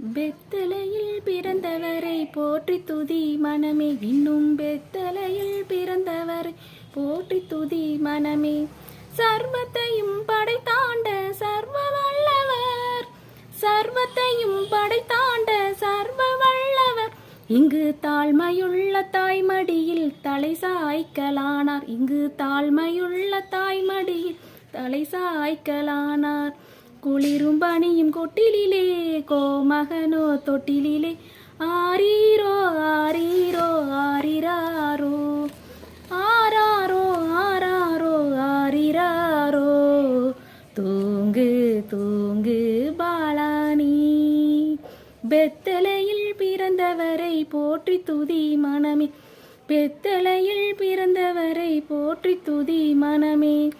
பெத்தலையில் பிறந்தவரை போற்றி துதி மனமே. இன்னும் பெத்தலையில் பிறந்தவரை போற்றி துதி மனமே. சர்வத்தையும் படைத்தாண்ட சர்வ வல்லவர் சர்வத்தையும் படைத்தாண்ட சர்வ வல்லவர் இங்கு தாழ்மையுள்ள தாய்மடியில் தலை சாய்க்கலானார். இங்கு தாழ்மையுள்ள தாய்மடியில் தலை சாய்க்கலானார். குளிரும் பணியும் கொட்டிலே கோமகனோ தொட்டிலே ஆரீரோ ஆரீரோ ஆரிராரோ. ஆராரோ ஆராரோ ஆரிராரோ. தூங்கு தூங்கு பாலானி. பெத்தலையில் பிறந்தவரை போற்றி துதி மனமே. பெத்தலையில் பிறந்தவரை போற்றி துதி மனமே.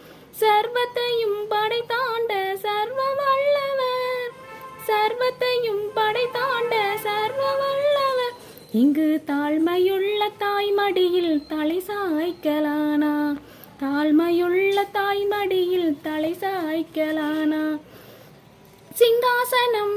சர்வத்தையும் படைத்தாண்ட சர்வ வல்லவர் சர்வத்தையும் படைத்தாண்ட சர்வ வல்லவர் இங்கு தாழ்மையுள்ள தாய் மடியில் தலை சாய்க்கலானா? தாழ்மையுள்ள தாய் மடியில் தலை சாய்க்கலானா? சிங்காசனம்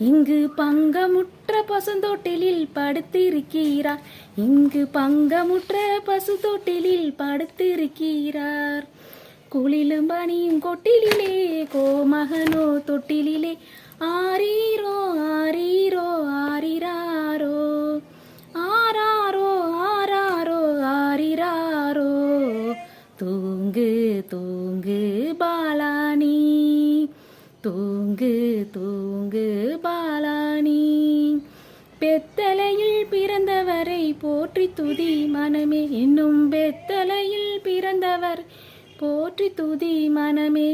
இங்கு பங்கமுற்ற பசுந்தொட்டிலில் படுத்திருக்கிறார். இங்கு பங்கமுற்ற பசுந்தோட்டிலில் படுத்திருக்கிறார். குளிலும் பனியும் கொட்டிலிலே கோமகனோ தொட்டிலிலே. ஆரீரோ ஆரீரோ ஆரிராரோ. ஆராரோ ஆராரோ ஆரிராரோ. தூங்கு தூங்கு பாலானி. தூங்கு தூங்கு பாலானி. பெத்தலையில் பிறந்தவரை போற்றி துதி மனமே. இன்னும் பெத்தலையில் பிறந்தவர் போற்றி துதி மனமே.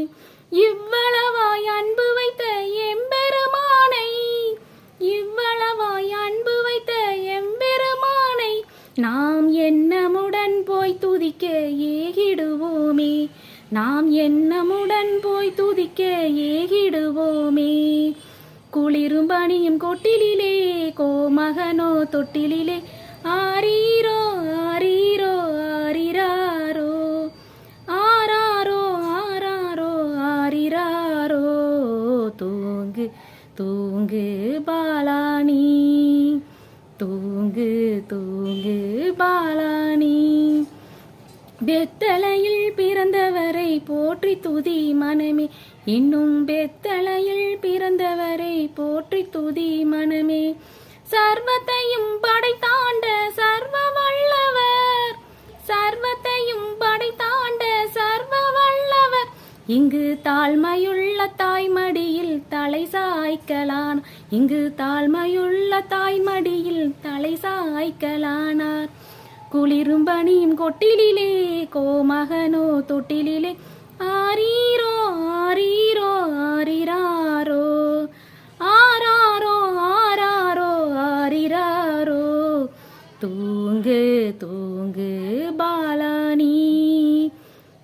இவ்வளவாய் அன்பு வைத்த எம்பெருமானை இவ்வளவாய் அன்பு வைத்த எம்பெருமானை நாம் எண்ணமுடன் போய் துதிக்க ஏகிடுவோமே. நாம் எண்ணமுடன் போய் துதிக்க ஏகிடுவோமே. குளிரும் பனியும் கோ கோமகனோ தொட்டிலிலே. ஆரீரோ ஆரீரோ ஆரிராரோ. ஆராரோ ஆராரோ ஆரிராரோ. தூங்கு தூங்கு பாலானி. தூங்கு தூங்கு பாலானி. பெத்தலையில் பிறந்தவரை போற்றி துதி மனமே. இன்னும் பெத்தலையில் பிறந்த போற்றி துதி மனமே. சர்வத்தையும் படைத்தாண்ட சர்வ வல்லவர். சர்வத்தையும் படைத்தாண்ட சர்வ வல்லவர். இங்கு தாழ்மையுள்ள தாய்மடியில் தலை சாய்க்கலான் இங்கு தாழ்மையுள்ள தாய்மடியில் தலை சாய்க்கலானார். குளிரும் பணியும் கொட்டிலே கோமகனோ தொட்டிலிலே. ஆரீரோ ஆரீரோ ஆரிராரோ தூங்கு பாலானி.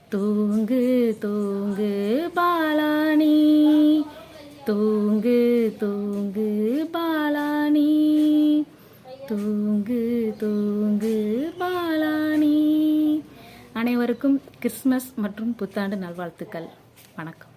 தூங்கு தூங்கு பாலானி. தூங்கு தூங்கு பாலானி. தூங்கு தூங்கு பாலானி. அனைவருக்கும் கிறிஸ்மஸ் மற்றும் புத்தாண்டு நல்வாழ்த்துக்கள். வணக்கம்.